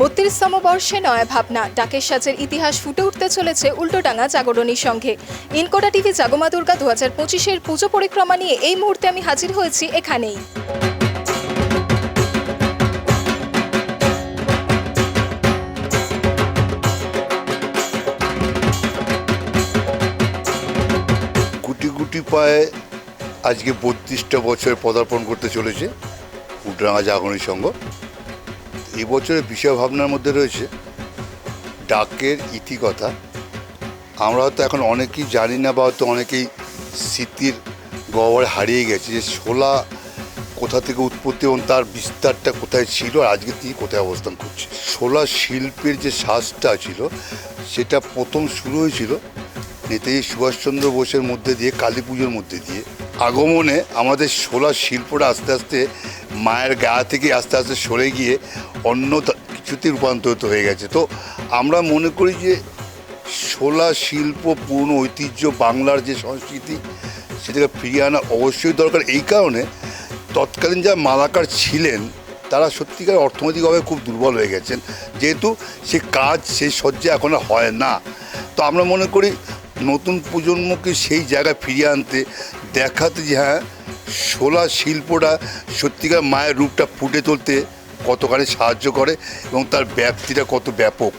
বত্রিশতম বর্ষে নয়া ভাবনা। ডাকের সাজের ইতিহাস ফুটে উঠতে চলেছে উল্টোডাঙ্গা জাগরণীর সঙ্গে। ইনকোটা টিভি জাগমা দুর্গা দু হাজার পঁচিশের পুজো পরিক্রমা নিয়ে এই মুহূর্তে আমি হাজির হয়েছি এখানেই। গুটি গুটি পায়ে আজকে বত্রিশটা বছর পদার্পণ করতে চলেছে উডরাঙ্গা জাগরণী সংঘ এই বছরের বিষয় ভাবনার মধ্যে রয়েছে ডাকের ইতিকথা। আমরা হয়তো এখন অনেকেই জানি না বা হয়তো অনেকেই স্মৃতির গহ্বরে হারিয়ে গেছে যে শোলা কোথা থেকে উৎপত্তি এবং তার বিস্তারটা কোথায় ছিল আর আজকে তিনি কোথায় অবস্থান করছে। শোলা শিল্পের যে শ্বাসটা ছিল, সেটা প্রথম শুরু হয়েছিল নেতাজি সুভাষচন্দ্র বোসের মধ্যে দিয়ে কালী পুজোর মধ্যে দিয়ে। আগমনে আমাদের শোলা শিল্পটা আস্তে আস্তে মায়ের গা থেকে আস্তে আস্তে সরে গিয়ে অন্য কিছুতে রূপান্তরিত হয়ে গেছে। তো আমরা মনে করি যে শোলা শিল্প পূর্ণ ঐতিহ্য, বাংলার যে সংস্কৃতি, সেটাকে ফিরিয়ে আনা অবশ্যই দরকার। এই কারণে তৎকালীন যা মালাকার ছিলেন, তারা সত্যিকার অর্থনৈতিকভাবে খুব দুর্বল হয়ে গেছেন। যেহেতু সে কাজ সেই সহ্যে এখন হয় না। তো আমরা মনে করি নতুন প্রজন্মকে সেই জায়গা ফিরিয়ে আনতে, দেখাতে যে হ্যাঁ শোলা শিল্পটা সত্যিকার মায়ের রূপটা ফুটে তুলতে কতখানি সাহায্য করে এবং তার ব্যাপ্তিটা কত ব্যাপক।